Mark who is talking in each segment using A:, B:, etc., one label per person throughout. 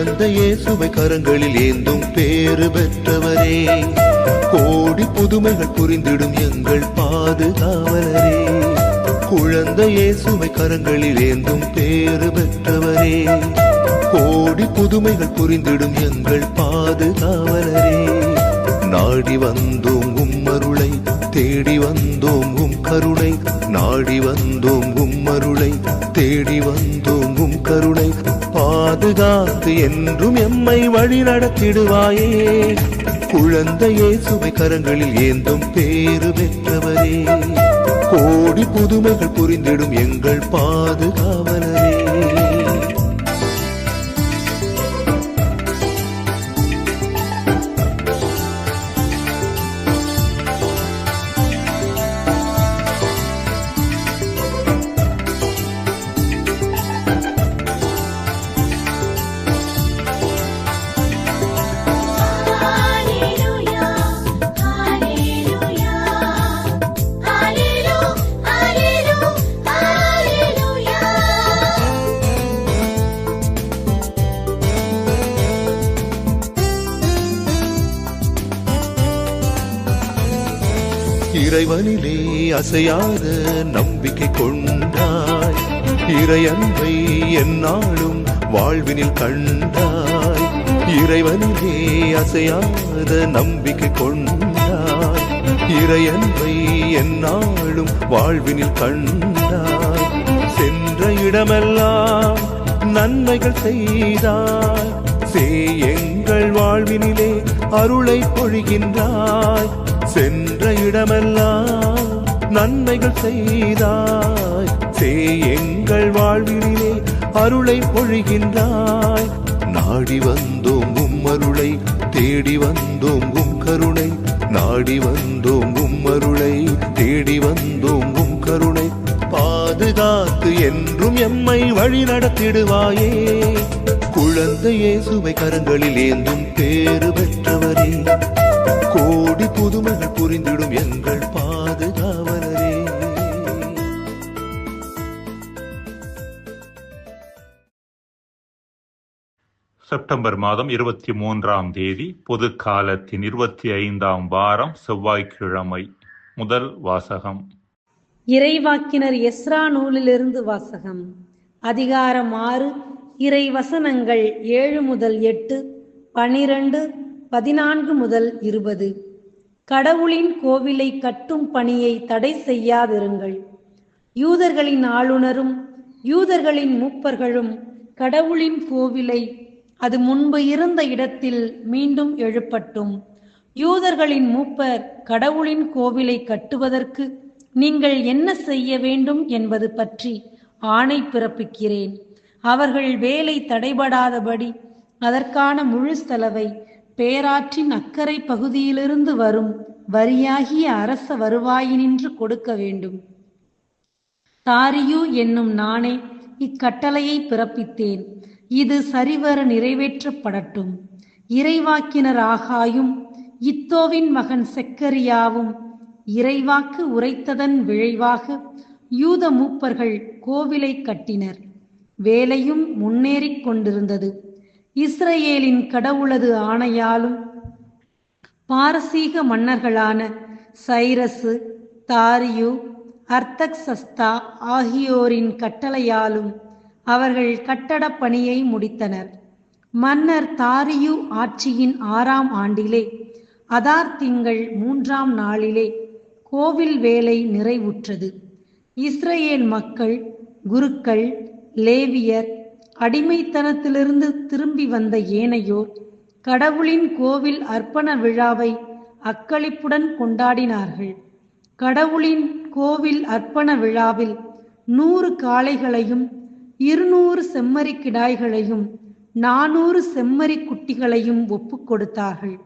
A: பிறந்த இயேசுவை கரங்களில் ஏந்தும் பேறு பெற்றவரே. கோடி புதுமைகள் புரிந்திடும் எங்கள் பாதுகாவலரே. குழந்தை இயேசுவை கரங்களில் ஏந்தும் பேறு பெற்றவரே. கோடி புதுமைகள் புரிந்திடும் எங்கள் பாதுகாவலரே. நாடி வந்தோம் உம்மருளை தேடி வந்தோம் உம் கருணை. நாடி வந்தோம் உம்மருளை தேடி வந்தோம் உம் கருணை. பாதுகாத்து என்றும் எம்மை வழி நடத்திடுவாயே. குழந்தையே சுவை கரங்களில் ஏந்தும் பேறு பெற்றவரே. கோடி புதுமைகள் புரிந்திடும் எங்கள் பாதுகாவலரே. இறைவனிலே அசையாத நம்பிக்கை கொண்டாய். இறையன்பை என்னாலும் வாழ்வினில் கண்டாய். இறைவனிலே அசையாத நம்பிக்கை கொண்டாய். இறையன்பை என்னாலும் வாழ்வினில் கண்டாய். சென்ற இடமெல்லாம் நன்மைகள் செய்தாய். சே எங்கள் வாழ்வினிலே அருளை பொழிகின்றாய். சென்ற இடமெல்லாம் நன்மைகள் செய்தாய். சே எங்கள் வாழ்விலே அருளை பொழிகின்றாய். நாடி வந்தோம் உம் அருளை தேடி வந்தோம் உம் கருணை. நாடி வந்தோம் உம் அருளை தேடி வந்தோம் உம் கருணை. பாதுகாத்து என்றும் எம்மை வழி நடத்திடுவாயே. குழந்தை இயேசுவை கரங்களில் ஏந்தும் பேறு பெற்றவரே. கோடி புதுமைகள் புரிந்திடும் எங்கள் பாதுகாவலரே.
B: செப்டம்பர் மாதம் இருபத்தி மூன்றாம் தேதி பொது காலத்தின் இருபத்தி ஐந்தாம் வாரம் செவ்வாய்க்கிழமை முதல் வாசகம்.
C: இறைவாக்கினர் எஸ்ரா நூலிலிருந்து வாசகம். அதிகாரம் ஆறு இறை வசனங்கள் ஏழு முதல் எட்டு பனிரெண்டு பதினான்கு முதல் இருபது. கடவுளின் கோவிலை கட்டும் பணியை தடை செய்யாதிருங்கள். யூதர்களின் ஆளுநரும் யூதர்களின் மூப்பர்களும் கடவுளின் கோவிலை அது முன்பு இருந்த இடத்தில் மீண்டும் எழுப்பட்டும். யூதர்களின் மூப்பர் கடவுளின் கோவிலை கட்டுவதற்கு நீங்கள் என்ன செய்ய வேண்டும் என்பது பற்றி ஆணை பிறப்பிக்கிறேன். அவர்கள் வேலை தடைபடாதபடி அதற்கான முழு செலவை பேராற்றின் அக்கறை பகுதியிலிருந்து வரும் வரியாகிய அரச வருவாயினின்று கொடுக்க வேண்டும். தாரியு என்னும் நானே இக்கட்டளையை பிறப்பித்தேன். இது சரிவர நிறைவேற்றப்படட்டும். இறைவாக்கினர் ஆகாயும் இத்தோவின் மகன் செக்கரியாவும் இறைவாக்கு உரைத்ததன் விளைவாக யூத மூப்பர்கள் கோவிலை கட்டினர். வேலையும் முன்னேறிக் கொண்டிருந்தது. இஸ்ரேலின் கடவுளது ஆணையாலும் பாரசீக மன்னர்களான சைரசு தாரியு அர்த்தக்சஸ்தா ஆகியோரின் கட்டளையாலும் அவர்கள் கட்டடப் பணியை முடித்தனர். மன்னர் தாரியு ஆட்சியின் ஆறாம் ஆண்டிலே அதார் திங்கள் மூன்றாம் நாளிலே கோவில் வேலை நிறைவுற்றது. இஸ்ரேல் மக்கள் குருக்கள் லேவியர் அடிமைத்தனத்திலிருந்து திரும்பி வந்த ஏனையோர் கடவுளின் கோவில் அர்ப்பண விழாவை அக்களிப்புடன் கொண்டாடினார்கள். கடவுளின் கோவில் அர்ப்பண விழாவில் நூறு காளைகளையும் இருநூறு செம்மறி கிடாய்களையும் நானூறு செம்மறி குட்டிகளையும் ஒப்பு கொடுத்தார்கள்.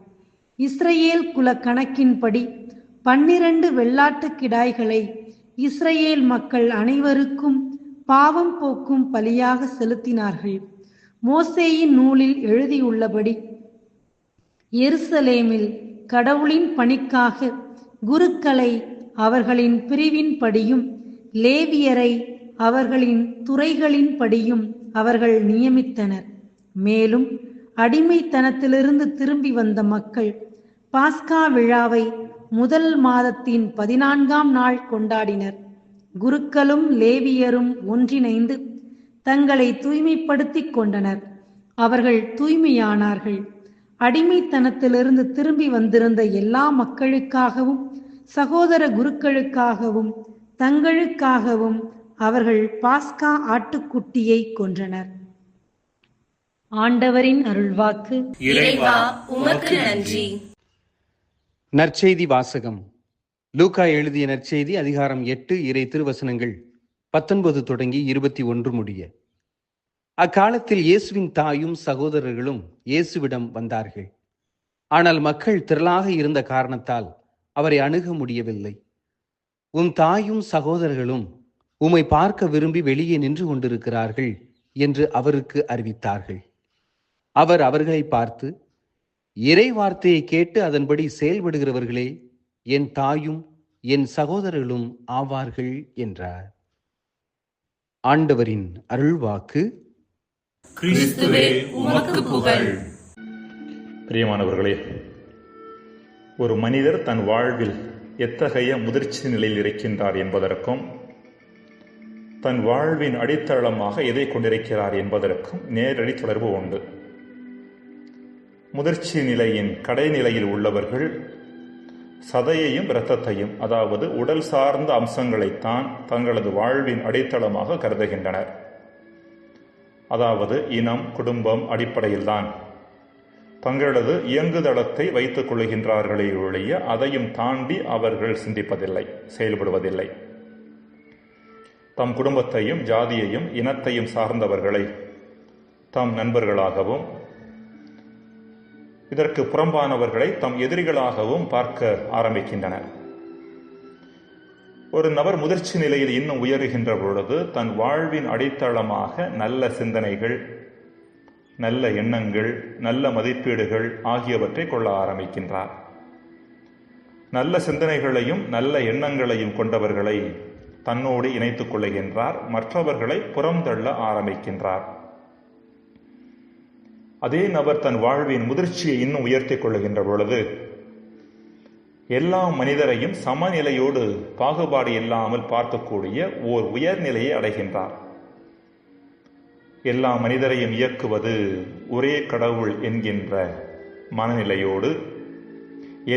C: இஸ்ரேல் குல கணக்கின்படி பன்னிரண்டு வெள்ளாட்டு கிடாய்களை இஸ்ரேல் மக்கள் அனைவருக்கும் பாவம் போக்கும் பலியாக செலுத்தினார்கள். மோசேயின் நூலில் எழுதியுள்ளபடி எருசலேமில் கடவுளின் பணிக்காக குருக்களை அவர்களின் பிரிவின்படியும் லேவியரை அவர்களின் துறைகளின்படியும் அவர்கள் நியமித்தனர். மேலும் அடிமைத்தனத்திலிருந்து திரும்பி வந்த மக்கள் பாஸ்கா விழாவை முதல் மாதத்தின் பதினான்காம் நாள் கொண்டாடினர். குருக்களும் லேவியரும் ஒன்றிணைந்து தங்களை தூய்மைப்படுத்திக் கொண்டனர். அவர்கள் தூய்மையானார்கள். அடிமைத்தனத்திலிருந்து திரும்பி வந்திருந்த எல்லா மக்களுக்காகவும் சகோதர குருக்களுக்காகவும் தங்களுக்காகவும் அவர்கள் பாஸ்கா ஆட்டுக்குட்டியை கொன்றனர். ஆண்டவரின் அருள்வாக்கு.
D: இறைவா உமக்கு நன்றி.
E: நற்செய்தி வாசகம். லூக்கா எழுதிய நற்செய்தி அதிகாரம் எட்டு இறை திருவசனங்கள் பத்தொன்பது தொடங்கி இருபத்தி ஒன்று முடிய. அக்காலத்தில் இயேசுவின் தாயும் சகோதரர்களும் இயேசுவிடம் வந்தார்கள். ஆனால் மக்கள் திரளாக இருந்த காரணத்தால் அவரை அணுக முடியவில்லை. உன் தாயும் சகோதரர்களும் உம்மை பார்க்க விரும்பி வெளியே நின்று கொண்டிருக்கிறார்கள் என்று அவருக்கு அறிவித்தார்கள். அவர் அவர்களை பார்த்து இறை வார்த்தையை கேட்டு அதன்படி செயல்படுகிறவர்களே என் தாயும் என் சகோதரர்களும் ஆவார்கள் என்றார். ஆண்டவரின் அருள்வாக்கு.
B: பிரியமானவர்களே ஒரு மனிதர் தன் வாழ்வில் எத்தகைய முதிர்ச்சி நிலையில் இருக்கின்றார் என்பதற்கும் தன் வாழ்வின் அடித்தளமாக எதை கொண்டிருக்கிறார் என்பதற்கும் நேரடி தொடர்பு உண்டு. முதிர்ச்சி நிலையின் கடைநிலையில் உள்ளவர்கள் சதையையும் இரத்தத்தையும் அதாவது உடல் சார்ந்த அம்சங்களைத்தான் தங்களது வாழ்வின் அடித்தளமாக கருதுகின்றனர். அதாவது இனம் குடும்பம் அடிப்படையில்தான். தங்களது இயங்குதளத்தை வைத்துக் கொள்கின்றார்களே ஒழிய அதையும் தாண்டி அவர்கள் சிந்திப்பதில்லை செயல்படுவதில்லை. தம் குடும்பத்தையும் ஜாதியையும் இனத்தையும் சார்ந்தவர்களை தம் நண்பர்களாகவும் இதற்கு புறம்பானவர்களை தம் எதிரிகளாகவும் பார்க்க ஆரம்பிக்கின்றனர். ஒரு நபர் முதிர்ச்சி நிலையில் இன்னும் உயருகின்ற பொழுது தன் வாழ்வின் அடித்தளமாக நல்ல சிந்தனைகள் நல்ல எண்ணங்கள் நல்ல மதிப்பீடுகள் ஆகியவற்றை கொள்ள ஆரம்பிக்கின்றார். நல்ல சிந்தனைகளையும் நல்ல எண்ணங்களையும் கொண்டவர்களை தன்னோடு இணைத்துக் கொள்ளுகின்றார் மற்றவர்களை புறந்தள்ள ஆரம்பிக்கின்றார். அதே நபர் தன் வாழ்வின் முதிர்ச்சியை இன்னும் உயர்த்திக் கொள்ளுகின்ற பொழுது எல்லா மனிதரையும் சமநிலையோடு பாகுபாடு இல்லாமல் பார்க்கக்கூடிய ஓர் உயர்நிலையை அடைகின்றார். எல்லா மனிதரையும் இயக்குவது ஒரே கடவுள் என்கின்ற மனநிலையோடு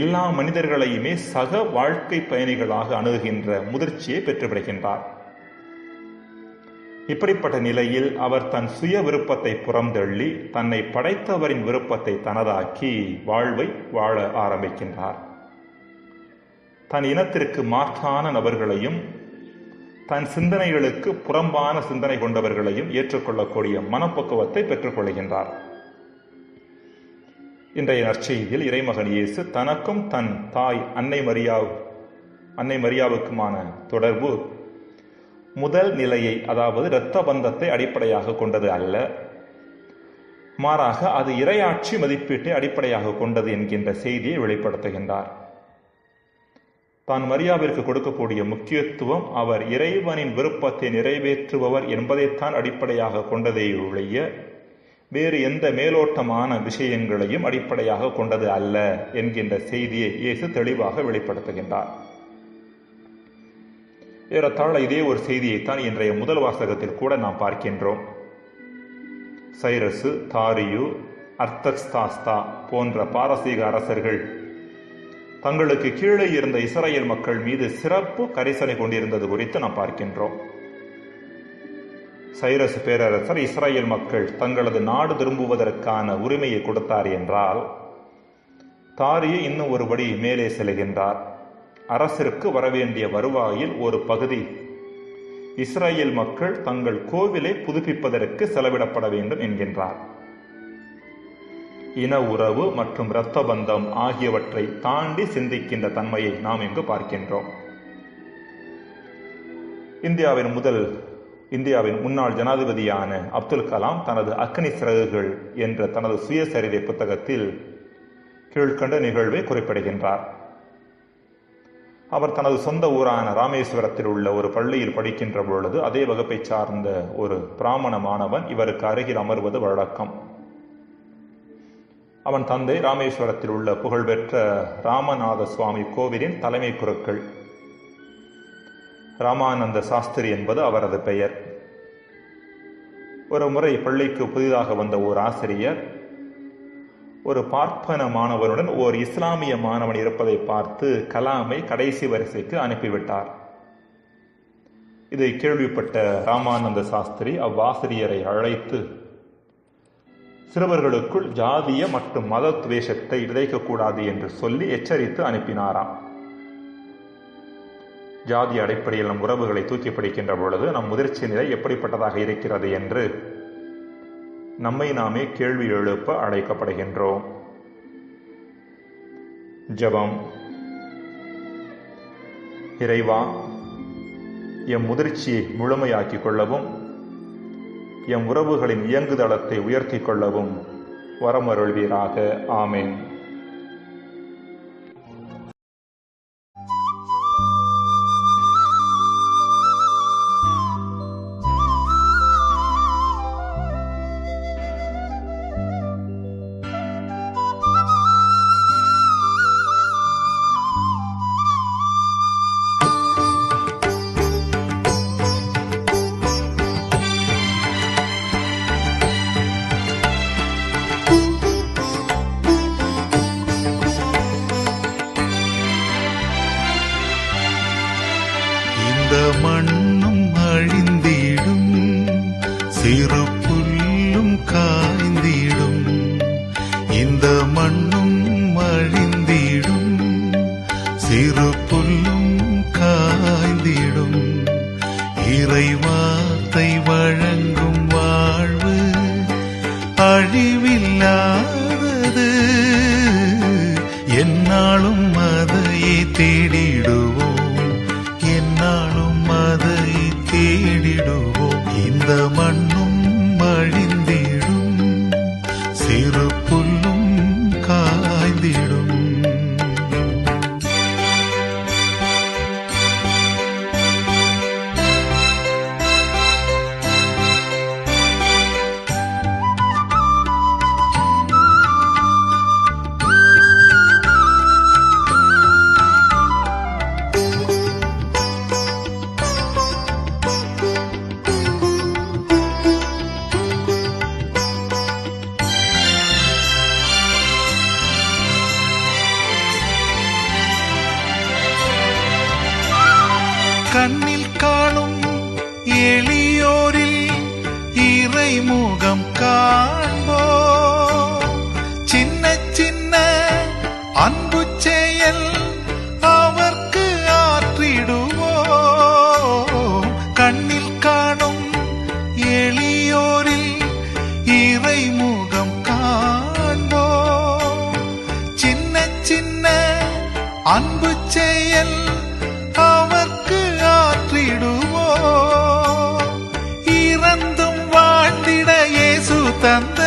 B: எல்லா மனிதர்களையுமே சக வாழ்க்கை பயணிகளாக அணுகுகின்ற முதிர்ச்சியை பெற்றுவிடுகின்றார். இப்படிப்பட்ட நிலையில் அவர் தன் சுய விருப்பத்தை புறந்தள்ளி தன்னை படைத்தவரின் விருப்பத்தை தனதாக்கி வாழ்வை வாழ ஆரம்பிக்கின்றார். தன் இனத்திற்கு மாற்றான நபர்களையும் தன் சிந்தனைகளுக்கு புறம்பான சிந்தனை கொண்டவர்களையும் ஏற்றுக்கொள்ளக்கூடிய மனப்பக்குவத்தை பெற்றுக்கொள்கின்றார் இன்றைய நற்செய்தியில் இறைமகன் இயேசு தனக்கும் தன் தாய் அன்னை மரியா அன்னை மரியாவுக்குமான தொடர்பு முதல் நிலையை அதாவது இரத்த பந்தத்தை அடிப்படையாக கொண்டது அல்ல. மாறாக அது இரையாட்சி மதிப்பீட்டை அடிப்படையாக கொண்டது என்கின்ற செய்தியை வெளிப்படுத்துகின்றார். தான் மரியாவிற்கு கொடுக்கக்கூடிய முக்கியத்துவம் அவர் இறைவனின் விருப்பத்தை நிறைவேற்றுபவர் என்பதைத்தான் அடிப்படையாக கொண்டதே ஒழிய வேறு எந்த மேலோட்டமான விஷயங்களையும் அடிப்படையாக கொண்டது அல்ல என்கின்ற செய்தியை இயேசு தெளிவாக வெளிப்படுத்துகின்றார். ஏறத்தாழ இதே ஒரு செய்தியைத்தான் இன்றைய முதல் வாசகத்தில் கூட நாம் பார்க்கின்றோம். சைரசு தாரியு அர்த்தக்ஸ்தாஸ்தா போன்ற பாரசீக அரசர்கள் தங்களுக்கு கீழே இருந்த இஸ்ரேல் மக்கள் மீது சிறப்பு கரிசனை கொண்டிருந்தது குறித்து நாம் பார்க்கின்றோம். சைரஸ் பேரரசர் இஸ்ரேல் மக்கள் தங்களது நாடு திரும்புவதற்கான உரிமையை கொடுத்தார் என்றால் தாரியை இன்னும் ஒருபடி மேலே செல்கின்றார். அரசிற்கு வரவேண்டிய வருவாயில் ஒரு பகுதி. இஸ்ரேல் மக்கள் தங்கள் கோவிலை புதுப்பிப்பதற்கு செலவிடப்பட வேண்டும் என்கின்றார். இன உறவு மற்றும் இரத்த பந்தம் ஆகியவற்றை தாண்டி சிந்திக்கின்ற தன்மையை நாம் இங்கு பார்க்கின்றோம். இந்தியாவின் முதல் இந்தியாவின் முன்னாள் ஜனாதிபதியான அப்துல் கலாம் தனது அக்னி சிறகுகள் என்ற தனது சுயசரிதை புத்தகத்தில் கீழ்கண்ட நிகழ்வை குறிப்பிடுகின்றார். அவர் தனது சொந்த ஊரான ராமேஸ்வரத்தில் உள்ள ஒரு பள்ளியில் படிக்கின்ற பொழுது அதே வகுப்பை சார்ந்த ஒரு பிராமண மாணவன் இவருக்கு அருகில் அமர்வது வழக்கம். அவன் தந்தை ராமேஸ்வரத்தில் உள்ள புகழ்பெற்ற ராமநாத சுவாமி கோவிலின் தலைமை குருக்கள். ராமானந்த சாஸ்திரி என்பது அவரது பெயர். ஒரு முறை பள்ளிக்கு புதிதாக வந்த ஓர் ஆசிரியர் ஒரு பார்ப்பன மாணவனுடன் ஓர் இஸ்லாமிய மாணவன் இருப்பதை பார்த்து கலாமை கடைசி வரிசைக்கு அனுப்பிவிட்டார். இதை கேள்விப்பட்ட ராமானந்த சாஸ்திரி அவ்வாசிரியரை அழைத்து சிறுவர்களுக்குள் ஜாதிய மற்றும் மத துவேஷத்தை விதைக்கக்கூடாது என்று சொல்லி எச்சரித்து அனுப்பினாராம். ஜாதி அடிப்படையில் நம் உறவுகளை தூக்கி பிடிக்கின்ற பொழுது நம் முதிர்ச்சி நிலை எப்படிப்பட்டதாக இருக்கிறது என்று நம்மை நாமே கேள்வி எழுப்ப அழைக்கப்படுகின்றோம். ஜெபம். இறைவா எம் முதிர்ச்சியை முழுமையாக்கிக் கொள்ளவும் எம் உறவுகளின் இயங்குதளத்தை உயர்த்தி கொள்ளவும் வரமருள்வீராக. ஆமேன்.
F: കണ്ണിൽ കാണും എളിയോരിൽ ഇറൈമുഖം കാണോ ചിന്ന ചിന്ന അൻപുച്ചയൽ അവർക്ക് ആറ്റിടുവോ കണ്ണിൽ കാണും എളിയോരിൽ ഇറൈമുഖം കാണോ ചിന്ന ചിന്ന അൻപുച്ചയൽ இயேசு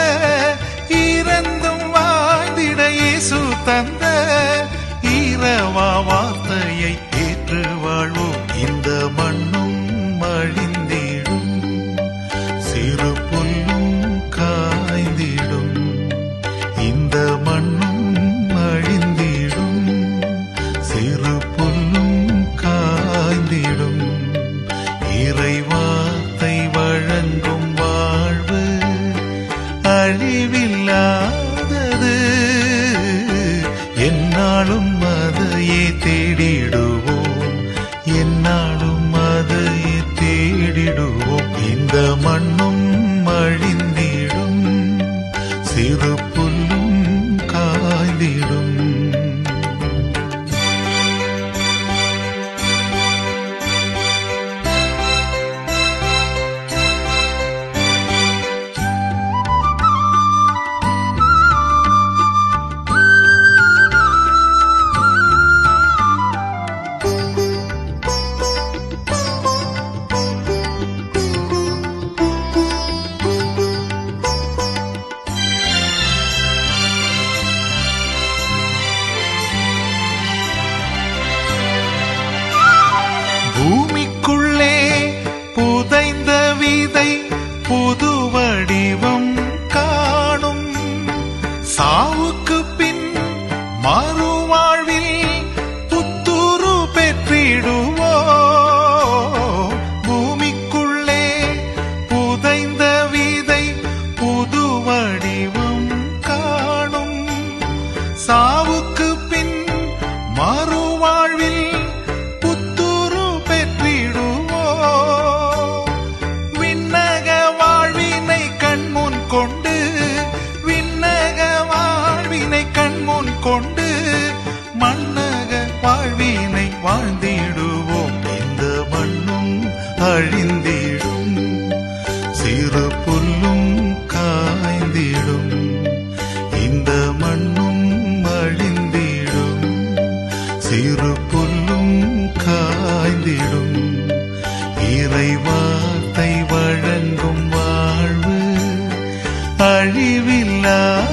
F: അഴിവില്ലാതത്